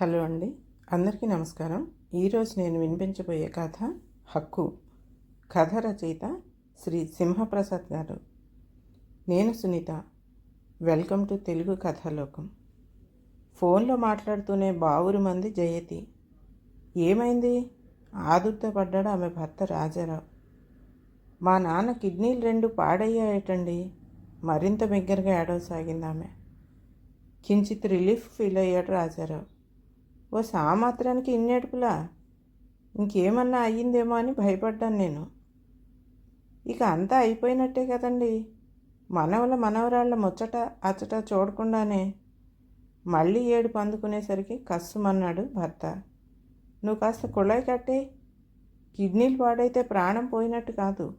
Hello అండి. అందరికీ నమస్కారం. ఈరోజు నేను వినిపించబోయే కథ హక్కు. కథ రచయిత శ్రీ సింహప్రసాద్ గారు. నేను Sunitha. Welcome to Telugu Kathalokam. ఫోన్లో మాట్లాడుతూనే బావురు మంది జయతి. ఏమైంది? ఆదుర్త పడ్డాడు ఆమె భర్త రాజారావు. మా నాన్న కిడ్నీలు రెండు పాడయ్యాయటండి. మరింత బిగ్గరగా ఏడవసాగింది ఆమె కించిత్ రిలీఫ్ ఫీల్ అయ్యాడు రాజారావు. ఓ సామాత్రానికి ఇన్నేడుపులా? ఇంకేమన్నా అయ్యిందేమో అని భయపడ్డాను నేను. ఇక అంతా అయిపోయినట్టే కదండి. మనవల మనవరాళ్ళ ముచ్చట అచ్చట చూడకుండానే మళ్ళీ ఏడుపు అందుకునేసరికి కస్సుమన్నాడు భర్త. నువ్వు కాస్త కుళాయి కట్టే. కిడ్నీలు పాడైతే ప్రాణం పోయినట్టు కాదు.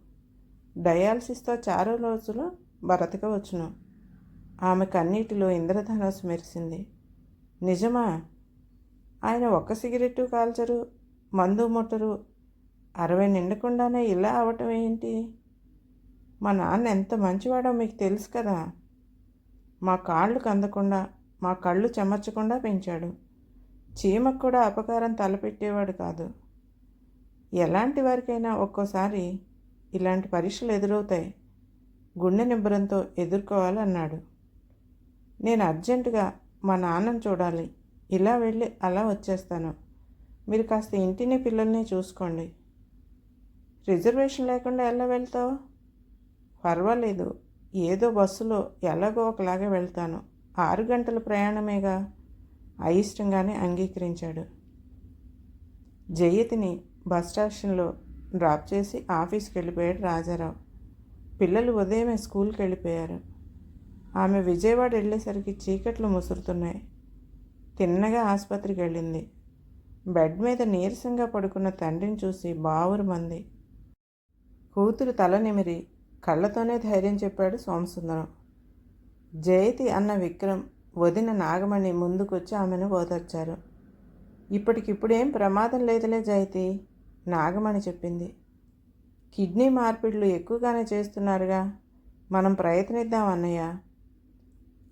డయాలసిస్తో చారో రోజులు బ్రతకవచ్చును. ఆమె కన్నీటిలో ఇంద్రధనస్సు మెరిసింది. నిజమా? ఆయన ఒక్క సిగరెట్టు కాల్చరు మందు ముట్టరు. అరవై నిండకుండానే ఇలా అవటం ఏంటి? మా నాన్న ఎంత మంచివాడో మీకు తెలుసు కదా. మా కాళ్ళు కందకుండా మా కళ్ళు చెమర్చకుండా పెంచాడు. చీమకు కూడా అపకారం తలపెట్టేవాడు కాదు. ఎలాంటి వారికైనా ఒక్కోసారి ఇలాంటి పరీక్షలు ఎదురవుతాయి. గుండె నిబ్బరంతో ఎదుర్కోవాలన్నాడు. నేను అర్జెంటుగా మా నాన్నను చూడాలి. ఇలా వెళ్ళి అలా వచ్చేస్తాను. మీరు కాస్త ఇంటిని పిల్లల్ని చూసుకోండి. రిజర్వేషన్ లేకుండా ఎలా వెళ్తావు? పర్వాలేదు. ఏదో బస్సులో ఎలాగో ఒకలాగే వెళ్తాను. ఆరు గంటల ప్రయాణమేగా? అయిష్టంగానే అంగీకరించాడు. జయతిని బస్ స్టేషన్లో డ్రాప్ చేసి ఆఫీస్కి వెళ్ళిపోయాడు రాజారావు. పిల్లలు ఉదయమే స్కూల్కి వెళ్ళిపోయారు. ఆమె విజయవాడ వెళ్ళేసరికి చీకట్లు ముసురుతున్నాయి. తిన్నగా ఆసుపత్రికి వెళ్ళింది. బెడ్ మీద నీరసంగా పడుకున్న తండ్రిని చూసి బావురు మంది. కూతురు తల నిమిరి కళ్ళతోనే ధైర్యం చెప్పాడు సోమసుందరం. జయతి అన్న విక్రమ్ వదిన నాగమణి ముందుకొచ్చి ఆమెను ఓదార్చారు. ఇప్పటికిప్పుడేం ప్రమాదం లేదులే జయతి నాగమణి చెప్పింది. కిడ్నీ మార్పిడులు ఎక్కువగానే చేస్తున్నారుగా మనం ప్రయత్నిద్దాం అన్నయ్య.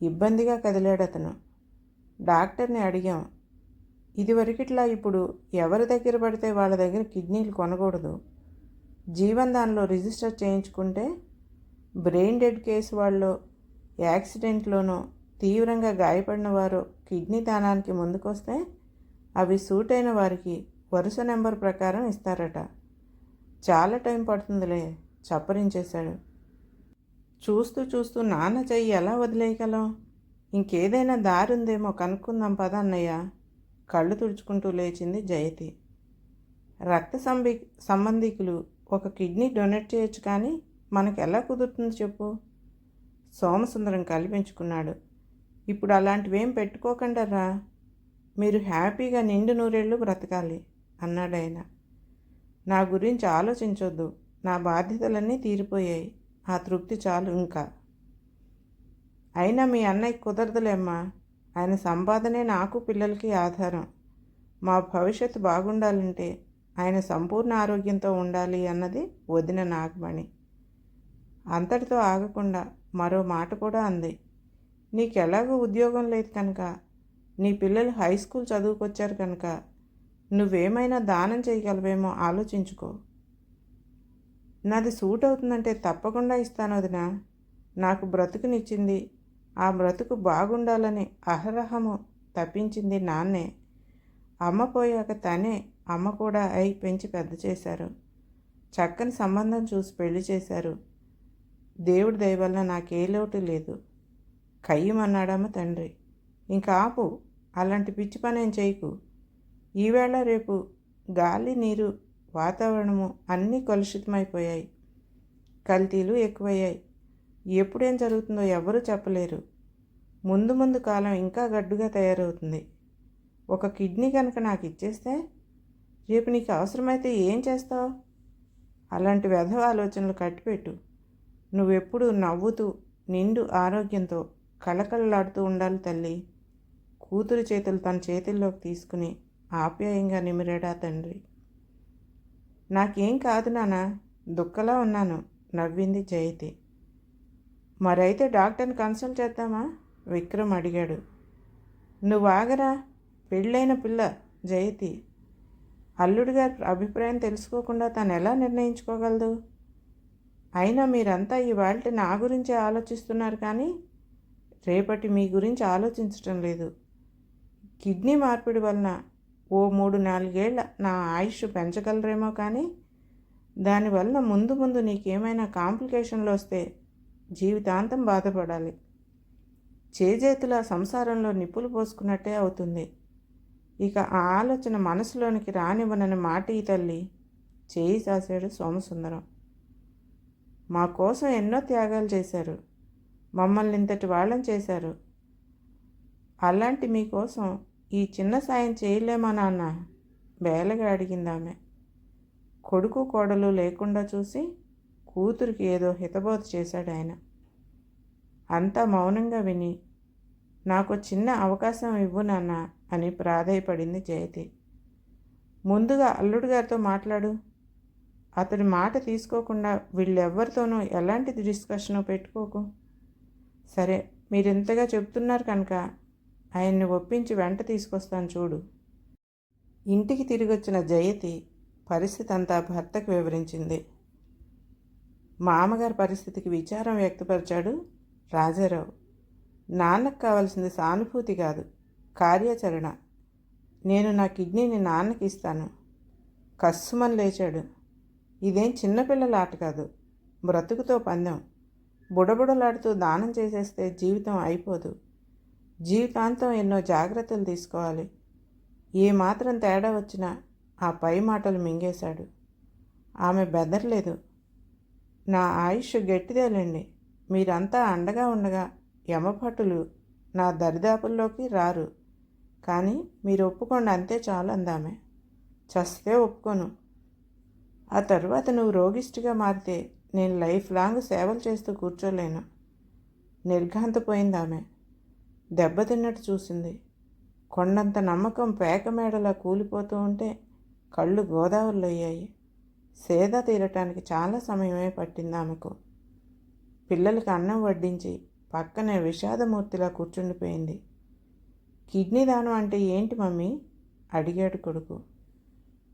ఇబ్బందిగా కదిలాడు అతను డాక్టర్ని అడిగాం. ఇదివరకిట్లా ఇప్పుడు ఎవరి దగ్గర పడితే వాళ్ళ దగ్గర కిడ్నీలు కొనకూడదు. జీవన్ దానిలో రిజిస్టర్ చేయించుకుంటే బ్రెయిన్ డెడ్ కేసు వాళ్ళు యాక్సిడెంట్లోనో తీవ్రంగా గాయపడిన వారు కిడ్నీ దానానికి ముందుకొస్తే అవి సూట్ అయిన వారికి వరుస నెంబర్ ప్రకారం ఇస్తారట. చాలా టైం పడుతుందిలే చప్పరించేశాడు. చూస్తూ చూస్తూ నాన్న చెయ్యి ఎలా వదిలేయగలం? ఇంకేదైనా దారి ఉందేమో కనుక్కుందాం పద అన్నయ్య. కళ్ళు తుడుచుకుంటూ లేచింది జయతి. రక్త సంబి సంబంధికులు ఒక కిడ్నీ డొనేట్ చేయొచ్చు కానీ మనకు ఎలా కుదురుతుంది చెప్పు. సోమసుందరం కల్పించుకున్నాడు. ఇప్పుడు అలాంటివేం పెట్టుకోకండరా మీరు హ్యాపీగా నిండు నూరేళ్ళు బ్రతకాలి అన్నాడు ఆయన. నా గురించి ఆలోచించొద్దు. నా బాధ్యతలన్నీ తీరిపోయాయి. ఆ తృప్తి చాలు ఇంకా. అయినా మీ అన్నయ్య కుదరదులేమ్మా. ఆయన సంపాదనే నాకు పిల్లలకి ఆధారం. మా భవిష్యత్తు బాగుండాలంటే ఆయన సంపూర్ణ ఆరోగ్యంతో ఉండాలి అన్నది వదిన నాగమణి. అంతటితో ఆగకుండా మరో మాట కూడా అంది. నీకెలాగో ఉద్యోగం లేదు కనుక. నీ పిల్లలు హై స్కూల్ చదువుకొచ్చారు కనుక. నువ్వేమైనా దానం చేయగలవేమో ఆలోచించుకో. నాది సూట్ అవుతుందంటే తప్పకుండా ఇస్తాను వదిన. నాకు బ్రతుకునిచ్చింది ఆ బ్రతుకు బాగుండాలని అహరహము తప్పించింది నాన్నే. అమ్మ పోయాక తనే అమ్మ కూడా అయి పెంచి పెద్ద చేశారు. చక్కని సంబంధం చూసి పెళ్ళి చేశారు. దేవుడి దయవల్ల నాకే లోటు లేదు. కయ్యమన్నాడమ్మ తండ్రి. ఇంకా ఆపు అలాంటి పిచ్చి పనేం చేయకు. ఈవేళ రేపు గాలి నీరు వాతావరణము అన్నీ కలుషితమైపోయాయి. కల్తీలు ఎక్కువయ్యాయి. ఎప్పుడేం జరుగుతుందో ఎవరూ చెప్పలేరు. ముందు ముందు కాలం ఇంకా గడ్డుగా తయారవుతుంది. ఒక కిడ్నీ కనుక నాకు ఇచ్చేస్తే రేపు నీకు అవసరమైతే ఏం చేస్తావు? అలాంటి వ్యధవ ఆలోచనలు కట్టిపెట్టు. నువ్వెప్పుడు నవ్వుతూ నిండు ఆరోగ్యంతో కళకళలాడుతూ ఉండాలి తల్లి. కూతురు చేతులు తన చేతుల్లోకి తీసుకుని ఆప్యాయంగా నిమిరాడా తండ్రి. నాకేం కాదు నాన్న దుఃఖలా ఉన్నాను నవ్వింది జయతి. మరైతే డాక్టర్ని కన్సల్ట్ చేద్దామా? విక్రమ్ అడిగాడు. నువ్వు ఆగరా? పెళ్ళైన పిల్ల జయతి. అల్లుడి గారి అభిప్రాయం తెలుసుకోకుండా తను ఎలా నిర్ణయించుకోగలదు? అయినా మీరంతా ఇవాళ నా గురించే ఆలోచిస్తున్నారు కానీ రేపటి మీ గురించి ఆలోచించటం లేదు. కిడ్నీ మార్పిడి వలన ఓ మూడు నాలుగేళ్ళ నా ఆయుష్ పెంచగలరేమో కానీ దానివలన ముందు ముందు నీకేమైనా కాంప్లికేషన్లు వస్తే జీవితాంతం బాధపడాలి. చేజేతుల సంసారంలో నిప్పులు పోసుకున్నట్టే అవుతుంది. ఇక ఆ ఆలోచన మనసులోనికి రానివ్వనని మాట ఈ తల్లి చేయి సాసాడు సోమసుందరం. మా కోసం ఎన్నో త్యాగాలు చేశారు. మమ్మల్ని ఇంతటి వాళ్ళని చేశారు. అలాంటి మీకోసం ఈ చిన్న సాయం చేయలేమా నాన్న? బేలగా అడిగిందామె. కొడుకు కోడలు లేకుండా చూసి కూతురికి ఏదో హితబోధ చేశాడు ఆయన. అంతా మౌనంగా విని నాకు చిన్న అవకాశం ఇవ్వు నాన్న అని ప్రాధాయపడింది జయతి. ముందుగా అల్లుడు గారితో మాట్లాడు. అతడి మాట తీసుకోకుండా వీళ్ళెవ్వరితోనూ ఎలాంటి డిస్కషను పెట్టుకోకు. సరే మీరు ఇంతగా చెప్తున్నారు కనుక ఆయన్ని ఒప్పించి వెంట తీసుకొస్తాను చూడు ఇంటికి తిరిగొచ్చిన జయతి పరిస్థితి అంతా భర్తకు వివరించింది. మామగారి పరిస్థితికి విచారం వ్యక్తపరిచాడు రాజారావు. నాన్నకు కావాల్సింది సానుభూతి కాదు కార్యాచరణ. నేను నా కిడ్నీని నాన్నకి ఇస్తాను. కస్సుమని లేచాడు. ఇదేం చిన్నపిల్లల ఆట కాదు బ్రతుకుతో పందెం. బుడబుడలాడుతూ దానం చేసేస్తే జీవితం అయిపోదు. జీవితాంతం ఎన్నో జాగ్రత్తలు తీసుకోవాలి. ఏ మాత్రం తేడా వచ్చినా ఆ పై మాటలు మింగేశాడు. ఆమె బెదరలేదు. నా ఆయుష్ గట్టిదేలండి. మీరంతా అండగా ఉండగా యమభటులు నా దరిదాపుల్లోకి రారు. కానీ మీరు ఒప్పుకోండి అంతే చాలు అందామె. చస్తే ఒప్పుకోను. ఆ తర్వాత నువ్వు రోగిష్టిగా మారితే నేను లైఫ్ లాంగ్ సేవలు చేస్తూ కూర్చోలేను. నిర్ఘాంతపోయింది ఆమె దెబ్బతిన్నట్టు చూసింది. కొండంత నమ్మకం పేక మేడలా కూలిపోతూ ఉంటే కళ్ళు గోదావరిలో అయ్యాయి సేద తీరటానికి చాలా సమయమే పట్టింది ఆమెకు. పిల్లలకి అన్నం వడ్డించి పక్కనే విషాదమూర్తిలా కూర్చుండిపోయింది. కిడ్నీ దానం అంటే ఏంటి మమ్మీ? అడిగాడు కొడుకు.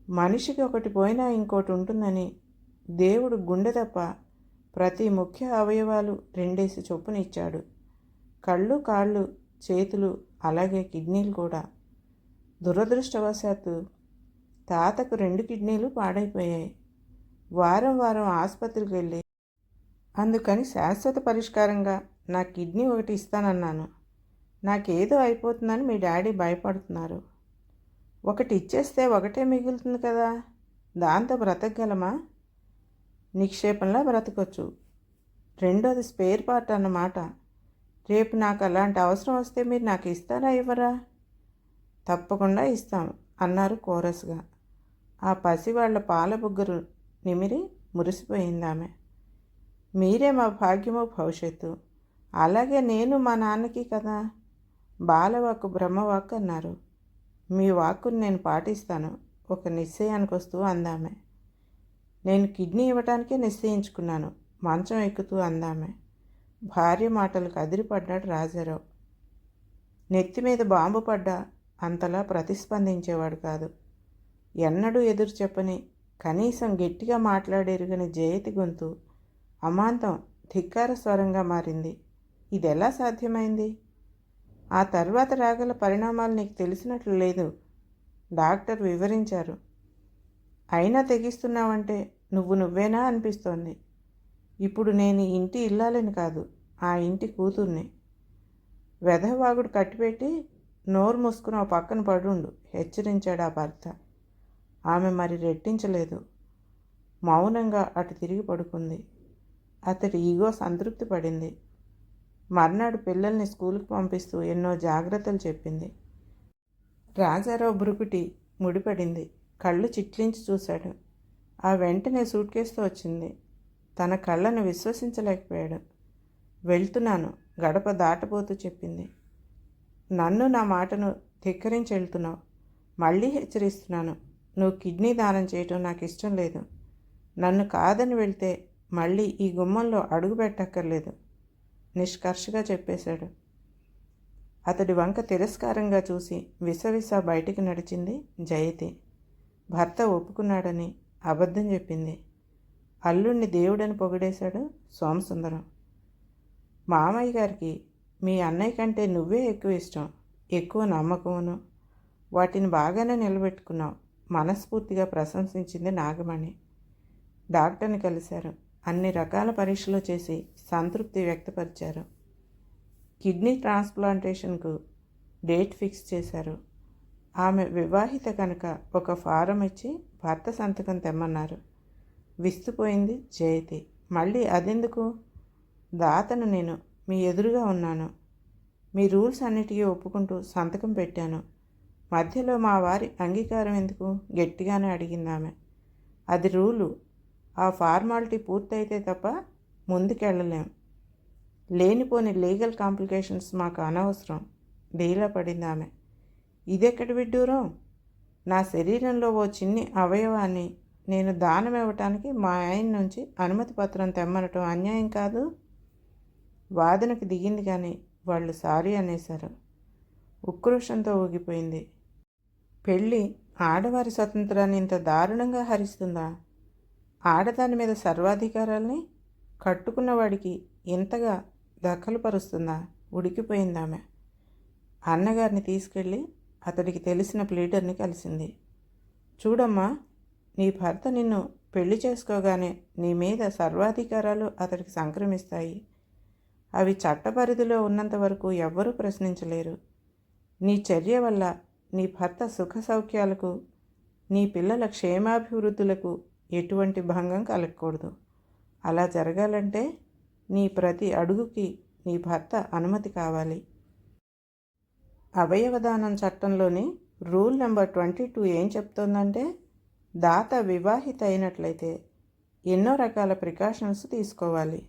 మనిషికి ఒకటి పోయినా ఇంకోటి ఉంటుందని దేవుడు గుండె తప్ప ప్రతి ముఖ్య అవయవాలు రెండేసి చొప్పున ఇచ్చాడు. కళ్ళు కాళ్ళు చేతులు అలాగే కిడ్నీలు కూడా. దురదృష్టవశాత్తు తాతకు రెండు కిడ్నీలు పాడైపోయాయి. వారం వారం ఆసుపత్రికి వెళ్ళి అందుకని శాశ్వత పరిష్కారంగా నా కిడ్నీ ఒకటి ఇస్తానన్నాను. నాకేదో అయిపోతుందని మీ డాడీ భయపడుతున్నారు. ఒకటి ఇచ్చేస్తే ఒకటే మిగులుతుంది కదా. దాంతో బ్రతకగలమా? నిక్షేపంలా బ్రతకొచ్చు. రెండోది స్పేర్ పార్ట్ అన్నమాట. రేపు నాకు అలాంటి అవసరం వస్తే మీరు నాకు ఇస్తారా ఇవ్వరా? తప్పకుండా ఇస్తాం అన్నారు కోరస్గా. ఆ పసివాళ్ళ పాల బుగ్గరు నిమిరి మురిసిపోయింది ఆమె మీరే మా భాగ్యము భవిష్యత్తు. అలాగే నేను మా నాన్నకి కదా. బాలవాక్కు బ్రహ్మవాక్కు అన్నారు. మీ వాక్కుని నేను పాటిస్తాను. ఒక నిశ్చయానికి వస్తూ అందామే. నేను కిడ్నీ ఇవ్వటానికే నిశ్చయించుకున్నాను. మంచం ఎక్కుతూ అందామే. భార్య మాటలకు అదిరిపడ్డాడు రాజారావు. నెత్తి మీద బాంబు పడ్డా అంతలా ప్రతిస్పందించేవాడు కాదు. ఎన్నడూ ఎదురు చెప్పని కనీసం గట్టిగా మాట్లాడేరుగని జయతి గొంతు అమాంతం ధిక్కార స్వరంగా మారింది. ఇది ఎలా సాధ్యమైంది? ఆ తర్వాత రాగల పరిణామాలు నీకు తెలిసినట్లు లేదు డాక్టర్ వివరించారు. అయినా తెగిస్తున్నావంటే నువ్వు నువ్వేనా అనిపిస్తోంది. ఇప్పుడు నేను ఇంటి ఇల్లాలని కాదు ఆ ఇంటి కూతుర్ని. వెధవాగుడు కట్టిపెట్టి నోరు మూసుకుని ఆ పక్కన పడుండు హెచ్చరించాడు ఆ భర్త. ఆమె మరి రెట్టించలేదు. మౌనంగా అటు తిరిగి పడుకుంది. అతడి ఈగో సంతృప్తి పడింది. మర్నాడు పిల్లల్ని స్కూల్కి పంపిస్తూ ఎన్నో జాగ్రత్తలు చెప్పింది. రాజారావు బ్రుకుటి ముడిపడింది. కళ్ళు చిట్లించి చూశాడు. ఆ వెంటనే సూట్ కేసుతో వచ్చింది. తన కళ్ళను విశ్వసించలేకపోయాడు. వెళ్తున్నాను గడప దాటబోతూ చెప్పింది. నన్ను నా మాటను ధిక్కరించి వెళ్తున్నావు. మళ్ళీ హెచ్చరిస్తున్నాను. నువ్వు కిడ్నీ దానం చేయటం నాకు ఇష్టం లేదు. నన్ను కాదని వెళ్తే మళ్ళీ ఈ గుమ్మంలో అడుగు పెట్టక్కర్లేదు. నిష్కర్షగా చెప్పేశాడు. అతడి వంక తిరస్కారంగా చూసి విసవిస బయటికి నడిచింది జయతి. భర్త ఒప్పుకున్నాడని అబద్ధం చెప్పింది. అల్లుణ్ణి దేవుడని పొగిడేశాడు సోమసుందరం. మామయ్య గారికి మీ అన్నయ్య కంటే నువ్వే ఎక్కువ ఇష్టం ఎక్కువ నమ్మకమును. వాటిని బాగానే నిలబెట్టుకున్నావు. మనస్ఫూర్తిగా ప్రశంసించింది నాగమణి. డాక్టర్ని కలిశారు. అన్ని రకాల పరీక్షలు చేసి సంతృప్తి వ్యక్తపరిచారు. కిడ్నీ ట్రాన్స్ప్లాంటేషన్కు డేట్ ఫిక్స్ చేశారు. ఆమె వివాహిత కనుక ఒక ఫారం ఇచ్చి భర్త సంతకం తెమ్మన్నారు. విస్తుపోయింది జయతి. మళ్ళీ అదెందుకు? దాతను నేను మీ ఎదురుగా ఉన్నాను. మీ రూల్స్ అన్నిటికీ ఒప్పుకుంటూ సంతకం పెట్టాను. మధ్యలో మా వారి అంగీకారం ఎందుకు? గట్టిగానే అడిగిందామె. అది రూలు. ఆ ఫార్మాలిటీ పూర్తయితే తప్ప ముందుకెళ్ళలేం. లేనిపోని లీగల్ కాంప్లికేషన్స్ మాకు అనవసరం. డీలా పడింది ఆమె ఇదెక్కడి విడ్డూరం? నా శరీరంలో ఓ చిన్ని అవయవాన్ని నేను దానం ఇవ్వటానికి మా ఆయన నుంచి అనుమతి పత్రం తెమ్మనటం అన్యాయం కాదు? వాదనకు దిగింది కానీ వాళ్ళు సారీ అనేశారు. ఉక్రోషంతో ఊగిపోయింది. పెళ్ళి ఆడవారి స్వతంత్రాన్ని ఇంత దారుణంగా హరిస్తుందా? ఆడదాని మీద సర్వాధికారాల్ని కట్టుకున్నవాడికి ఇంతగా దఖలుపరుస్తుందా ఉడికిపోయిందామె అన్నగారిని తీసుకెళ్ళి అతడికి తెలిసిన ప్లీడర్ని కలిసింది. చూడమ్మా నీ భర్త నిన్ను పెళ్ళి చేసుకోగానే నీ మీద సర్వాధికారాలు అతడికి సంక్రమిస్తాయి. అవి చట్టపరిధిలో ఉన్నంత వరకు ఎవ్వరూ ప్రశ్నించలేరు. నీ చర్య వల్ల నీ భర్త సుఖ సౌఖ్యాలకు నీ పిల్లల క్షేమాభివృద్ధులకు ఎటువంటి భంగం కలగకూడదు. అలా జరగాలంటే నీ ప్రతి అడుగుకి నీ భర్త అనుమతి కావాలి. అవయవదానం చట్టంలోని రూల్ నెంబర్ ట్వంటీ టూ ఏం చెప్తోందంటే దాత వివాహిత అయినట్లయితే ఎన్నో రకాల ప్రికాషన్స్ తీసుకోవాలి.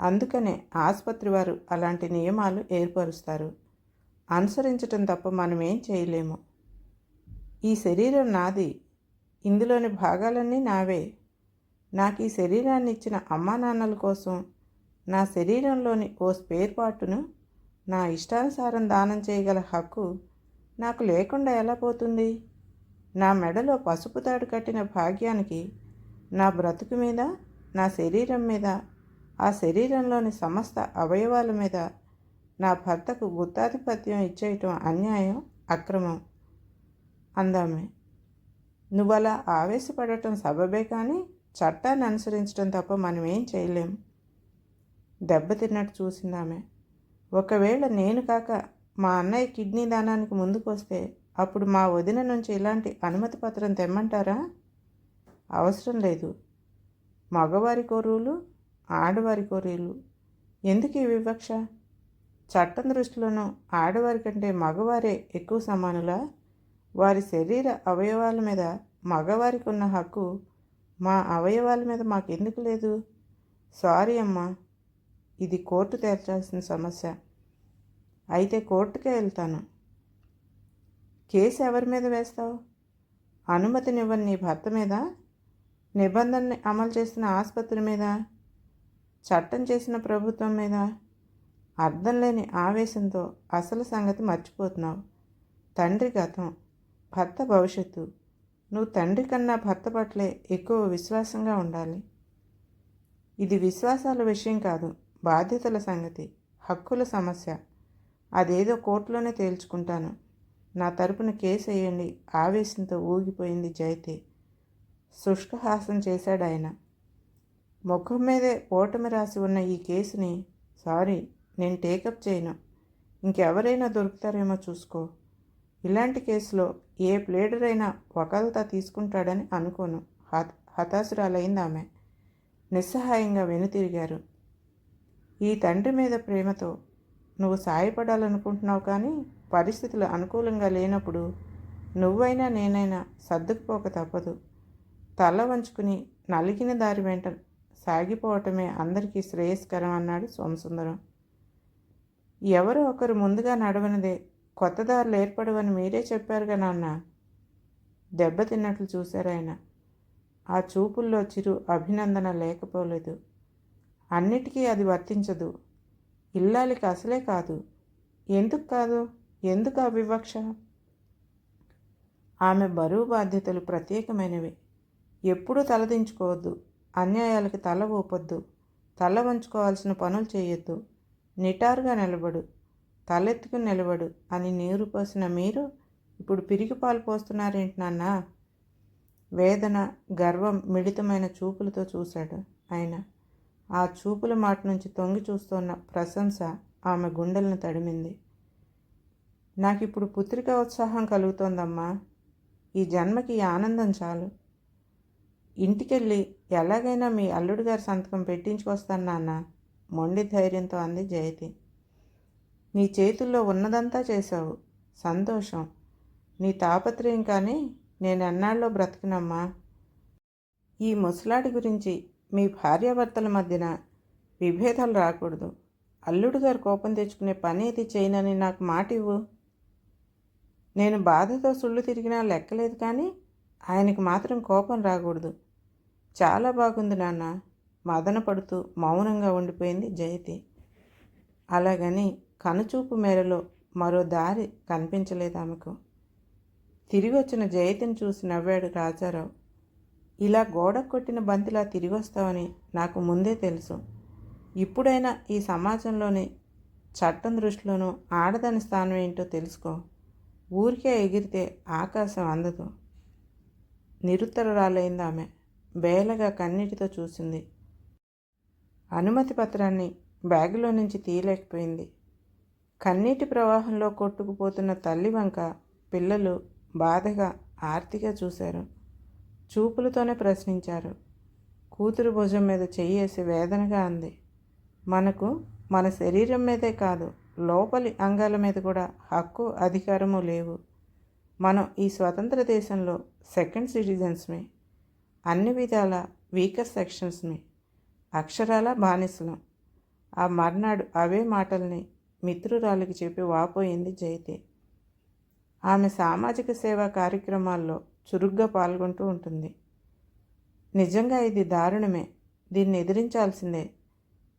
అందుకనే ఆసుపత్రి వారు అలాంటి నియమాలు ఏర్పరుస్తారు. అనుసరించటం తప్ప మనం ఏం చేయలేము. ఈ శరీరం నాది. ఇందులోని భాగాలన్నీ నావే. నాకు ఈ శరీరాన్ని ఇచ్చిన అమ్మా నాన్నల కోసం నా శరీరంలోని ఓ స్పేర్ పార్టును నా ఇష్టానుసారం దానం చేయగల హక్కు నాకు లేకుండా ఎలా పోతుంది? నా మెడలో పసుపు తాడు కట్టిన భాగ్యానికి నా బ్రతుకు మీద నా శరీరం మీద ఆ శరీరంలోని సమస్త అవయవాల మీద నా భర్తకు గుత్తాధిపత్యం ఇచ్చేయటం అన్యాయం అక్రమం అందామే. నువ్వలా ఆవేశపడటం సబబే కానీ చట్టాన్ని అనుసరించడం తప్ప మనం ఏం చేయలేం దెబ్బతిన్నట్టు చూసిందామె. ఒకవేళ నేను కాక మా అన్నయ్య కిడ్నీ దానానికి ముందుకొస్తే అప్పుడు మా వదిన నుంచి ఇలాంటి అనుమతి పత్రం తెమ్మంటారా? అవసరం లేదు. మగవారి కోరులు ఆడవారి కోరీలు. ఎందుకు ఈ వివక్ష? చట్టం దృష్టిలోనూ ఆడవారి కంటే మగవారే ఎక్కువ సమానులా? వారి శరీర అవయవాల మీద మగవారికి ఉన్న హక్కు మా అవయవాల మీద మాకు ఎందుకు లేదు? సారీ అమ్మా ఇది కోర్టు తేల్చాల్సిన సమస్య. అయితే కోర్టుకే వెళ్తాను. కేసు ఎవరి మీద వేస్తావు? అనుమతినివ్వని నీ భర్త మీద? నిబంధనని అమలు చేసిన ఆసుపత్రి మీద? చట్టం చేసిన ప్రభుత్వం మీద? అర్థం లేని ఆవేశంతో అసలు సంగతి మర్చిపోతున్నావు. తండ్రి గతం భర్త భవిష్యత్తు. నువ్వు తండ్రి కన్నా భర్త పట్లే ఎక్కువ విశ్వాసంగా ఉండాలి. ఇది విశ్వాసాల విషయం కాదు బాధ్యతల సంగతి హక్కుల సమస్య. అదేదో కోర్టులోనే తేల్చుకుంటాను. నా తరపున కేసు వేయండి ఆవేశంతో ఊగిపోయింది జైతే శుష్కహాసం చేశాడు ఆయన ముఖం మీదే ఓటమి రాసి ఉన్న ఈ కేసుని సారీ నేను టేకప్ చేయను. ఇంకెవరైనా దొరుకుతారేమో చూసుకో. ఇలాంటి కేసులో ఏ ప్లేడర్ అయినా వకాల్తా తీసుకుంటాడని అనుకోను. హత హతాశురాలైంది ఆమె. నిస్సహాయంగా వెనుతిరిగారు. ఈ తండ్రి మీద ప్రేమతో నువ్వు సాయపడాలనుకుంటున్నావు కానీ పరిస్థితులు అనుకూలంగా లేనప్పుడు నువ్వైనా నేనైనా సర్దుకుపోక తప్పదు. తల వంచుకుని నలిగిన దారి వెంట సాగిపోవటమే అందరికీ శ్రేయస్కరం అన్నాడు సోమసుందరం. ఎవరో ఒకరు ముందుగా నడవనిదే కొత్త దారులు ఏర్పడవని మీరే చెప్పారుగా నాన్న. దెబ్బతిన్నట్లు చూశారాయన ఆ చూపుల్లో చిరు అభినందన లేకపోలేదు. అన్నిటికీ అది వర్తించదు. ఇల్లాలికి అసలే కాదు. ఎందుకు కాదు? ఎందుకు ఆ వివక్ష? ఆమె బరువు బాధ్యతలు ప్రత్యేకమైనవి. ఎప్పుడూ తలదించుకోవద్దు. అన్యాయాలకి తల ఊపొద్దు. తల వంచుకోవాల్సిన పనులు చేయొద్దు. నిటారుగా నిలబడు తలెత్తుకుని నిలబడు అని నీరు పోసిన మీరు ఇప్పుడు పిరిగి పాలు పోస్తున్నారేంటి నాన్న? వేదన గర్వం మిళితమైన చూపులతో చూశాడు ఆయన. ఆ చూపుల మాట నుంచి తొంగి చూస్తున్న ప్రశంస ఆమె గుండెలను తడిమింది. నాకు ఇప్పుడు పుత్రిక ఉత్సాహం కలుగుతోందమ్మా. ఈ జన్మకి ఆనందం చాలు. ఇంటికెళ్ళి ఎలాగైనా మీ అల్లుడు గారి సంతకం పెట్టించుకొస్తాను నాన్న. మొండి ధైర్యంతో అంది జయతి. నీ చేతుల్లో ఉన్నదంతా చేశావు. సంతోషం. నీ తాపత్రయం కానీ నేను ఎన్నాళ్ళలో బ్రతికినమ్మా. ఈ ముసలాడి గురించి మీ భార్యాభర్తల మధ్యన విభేదాలు రాకూడదు. అల్లుడు గారు కోపం తెచ్చుకునే పని ఇది చేయనని నాకు మాట ఇవ్వు. నేను బాధతో సుళ్ళు తిరిగినా లెక్కలేదు కానీ ఆయనకి మాత్రం కోపం రాకూడదు. చాలా బాగుంది నాన్న. మదన పడుతూ మౌనంగా ఉండిపోయింది జయతి. అలాగని కనుచూపు మేరలో మరో దారి కనిపించలేదు ఆమెకు. తిరిగి వచ్చిన జయతిని చూసి నవ్వాడు రాజారావు. ఇలా గోడ కొట్టిన బంతిలా తిరిగి వస్తావని నాకు ముందే తెలుసు. ఇప్పుడైనా ఈ సమాజంలోని చట్టం దృష్టిలోనూ ఆడదాని స్థానం ఏంటో తెలుసుకో. ఊరికే ఎగిరితే ఆకాశం అందదు. నిరుత్తరరాలైంది ఆమె. బేలగా కన్నీటితో చూసింది అనుమతి పత్రాన్ని బ్యాగులో నుంచి తీయలేకపోయింది. కన్నీటి ప్రవాహంలో కొట్టుకుపోతున్న తల్లి వంక పిల్లలు బాధగా ఆర్తిగా చూశారు. చూపులతోనే ప్రశ్నించారు. కూతురు భుజం మీద చెయ్యేసి వేదనగా అంది. మనకు మన శరీరం మీదే కాదు లోపలి అంగాల మీద కూడా హక్కు అధికారము లేవు. మనం ఈ స్వతంత్ర దేశంలో సెకండ్ సిటిజన్స్మే. అన్ని విధాల వీకర్ సెక్షన్స్ని అక్షరాల బానిసలం. ఆ మర్నాడు అవే మాటల్ని మిత్రురాలికి చెప్పి వాపోయింది జయతే. ఆమె సామాజిక సేవా కార్యక్రమాల్లో చురుగ్గా పాల్గొంటూ ఉంటుంది. నిజంగా ఇది దారుణమే. దీన్ని ఎదిరించాల్సిందే.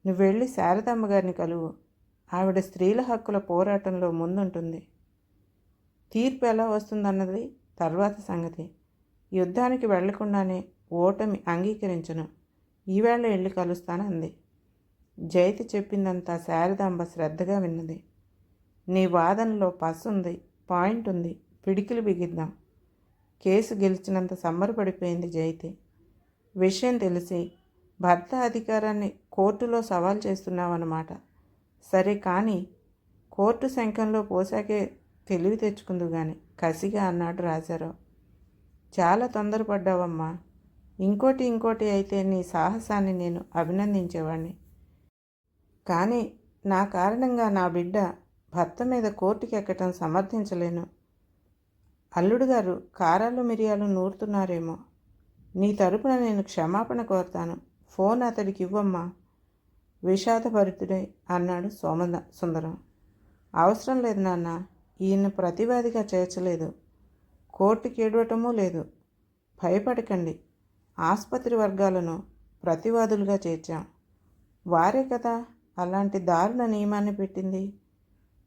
నువ్వు వెళ్ళి శారదమ్మ గారిని కలువు. ఆవిడ స్త్రీల హక్కుల పోరాటంలో ముందుంటుంది. తీర్పు ఎలా వస్తుందన్నది తర్వాత సంగతి. యుద్ధానికి వెళ్ళకుండానే ఓటమి అంగీకరించను. ఈవేళ వెళ్ళి కలుస్తానంది. జయతి చెప్పిందంతా శారదాంబ శ్రద్ధగా విన్నది. నీ వాదనలో పసుంది పాయింట్ ఉంది పిడికిలు బిగిద్దాం. కేసు గెలిచినంత సంబరపడిపోయింది జయతి. విషయం తెలిసి భర్త అధికారాన్ని కోర్టులో సవాల్ చేస్తున్నావన్నమాట. సరే కానీ కోర్టు శంఖంలో పోసాకే తెలివి తెచ్చుకుందు గాని కసిగా అన్నాడు రాజారావు. చాలా తొందరపడ్డావమ్మా. ఇంకోటి ఇంకోటి అయితే నీ సాహసాన్ని నేను అభినందించేవాడిని కానీ నా కారణంగా నా బిడ్డ భర్త మీద కోర్టుకి ఎక్కటం సమర్థించలేను. అల్లుడు గారు కారాలు మిరియాలు నూరుతున్నారేమో. నీ తరపున నేను క్షమాపణ కోరుతాను. ఫోన్ అతడికి ఇవ్వమ్మా. విషాదభరితుడై అన్నాడు సోమ సుందరం. అవసరం లేదు నాన్న ఈయన ప్రతివాదిగా చేర్చలేదు. కోర్టుకి ఏడవటమూ లేదు. భయపడకండి. ఆసుపత్రి వర్గాలను ప్రతివాదులుగా చేర్చాం. వారే కదా అలాంటి దారుణ నియమాన్ని పెట్టింది.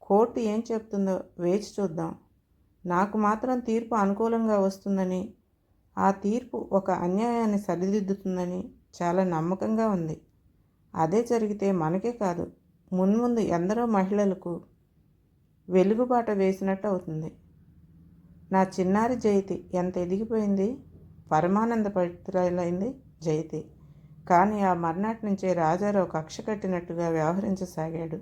కోర్టు ఏం చెప్తుందో వేచి చూద్దాం. నాకు మాత్రం తీర్పు అనుకూలంగా వస్తుందని ఆ తీర్పు ఒక అన్యాయాన్ని సరిదిద్దుతుందని చాలా నమ్మకంగా ఉంది. అదే జరిగితే మనకే కాదు మున్ముందు ఎందరో మహిళలకు వెలుగుబాట వేసినట్టు అవుతుంది. నా చిన్నారి జయతి ఎంత ఎదిగిపోయింది? పరమానంద పవిత్రులైంది జయతి. కానీ ఆ మర్నాటి నుంచే రాజారావు కక్ష కట్టినట్టుగా వ్యవహరించసాగాడు.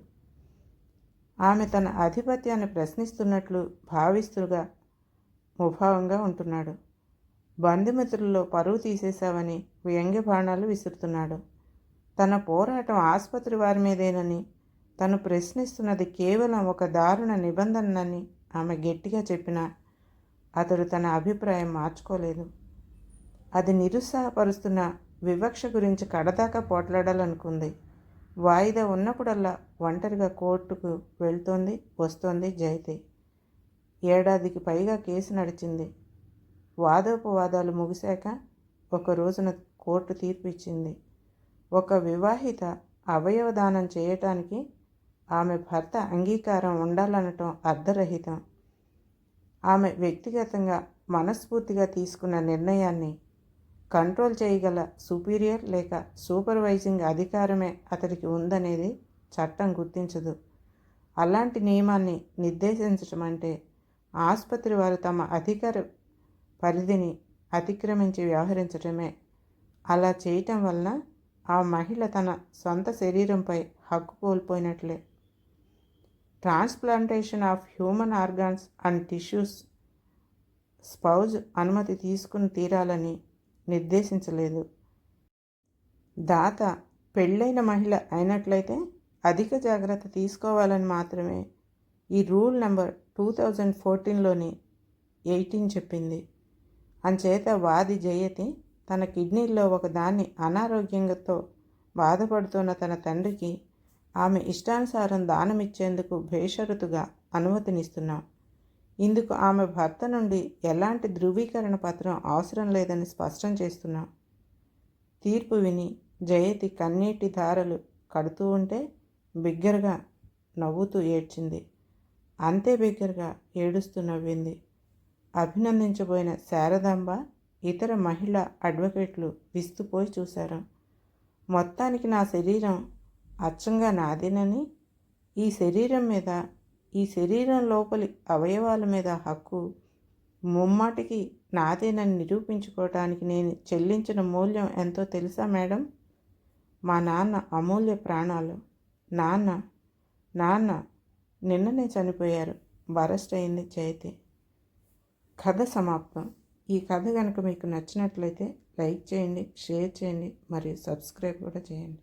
ఆమె తన ఆధిపత్యాన్ని ప్రశ్నిస్తున్నట్లు భావిస్తుగా ముభావంగా ఉంటున్నాడు. బంధుమిత్రుల్లో పరువు తీసేశావని వ్యంగ్య బాణాలు విసురుతున్నాడు. తన పోరాటం ఆసుపత్రి వారి మీదేనని తను ప్రశ్నిస్తున్నది కేవలం ఒక దారుణ నిబంధనని ఆమె గట్టిగా చెప్పినా అతడు తన అభిప్రాయం మార్చుకోలేదు. అది నిరుత్సాహపరుస్తున్న వివక్ష గురించి కడదాకా పోట్లాడాలనుకుంది. వాయిదా ఉన్నప్పుడల్లా ఒంటరిగా కోర్టుకు వెళ్తోంది వస్తోంది జయతి. ఏడాదికి పైగా కేసు నడిచింది. వాదోపవాదాలు ముగిశాక ఒక రోజున కోర్టు తీర్పు ఇచ్చింది ఒక వివాహిత అవయవదానం చేయటానికి ఆమె భర్త అంగీకారం ఉండాలనటం అర్ధరహితం. ఆమె వ్యక్తిగతంగా మనస్ఫూర్తిగా తీసుకున్న నిర్ణయాన్ని కంట్రోల్ చేయగల సుపీరియర్ లేక సూపర్వైజింగ్ అధికారమే అతడికి ఉందనేది చట్టం గుర్తించదు. అలాంటి నియమాన్ని నిర్దేశించటం అంటే ఆసుపత్రి వారు తమ అధికార పరిధిని అతిక్రమించి వ్యవహరించటమే. అలా చేయటం వలన ఆ మహిళ తన సొంత శరీరంపై హక్కు కోల్పోయినట్లే. Transplantation of human organs and tissues spouse అనుమతి తీసుకుని తీరాలని నిర్దేశించలేదు. దాత పెళ్ళైన మహిళ అయినట్లయితే అధిక జాగ్రత్త తీసుకోవాలని మాత్రమే ఈ రూల్ నెంబర్ టూ థౌజండ్ ఫోర్టీన్లోని ఎయిటీన్ చెప్పింది. అంచేత వాది జయతి తన కిడ్నీల్లో ఒకదాన్ని అనారోగ్యంతో బాధపడుతున్న తన తండ్రికి ఆమె ఇష్టానుసారం దానమిచ్చేందుకు బేషరతుగా అనుమతినిస్తున్నాం. ఇందుకు ఆమె భర్త నుండి ఎలాంటి ధృవీకరణ పత్రం అవసరం లేదని స్పష్టం చేస్తున్నాం. తీర్పు విని జయతి కన్నీటి ధారలు కడుతూ ఉంటే బిగ్గరగా నవ్వుతూ ఏడ్చింది. అంతే బిగ్గరగా ఏడుస్తూ నవ్వింది. అభినందించబోయిన శారదాంబ ఇతర మహిళా అడ్వకేట్లు విస్తుపోయి చూశారు. మొత్తానికి నా శరీరం అచ్చంగా నాదేనని ఈ శరీరం మీద ఈ శరీరం లోపలి అవయవాల మీద హక్కు ముమ్మాటికి నాదేనని నిరూపించుకోవటానికి నేను చెల్లించిన మూల్యం ఎంతో తెలుసా మేడం? మా నాన్న అమూల్య ప్రాణాలు. నాన్న నాన్న నిన్ననే చనిపోయారు. బరస్ట్ అయింది చైతే కథ సమాప్తం. ఈ కథ కనుక మీకు నచ్చినట్లయితే లైక్ చేయండి షేర్ చేయండి మరియు సబ్స్క్రైబ్ కూడా చేయండి.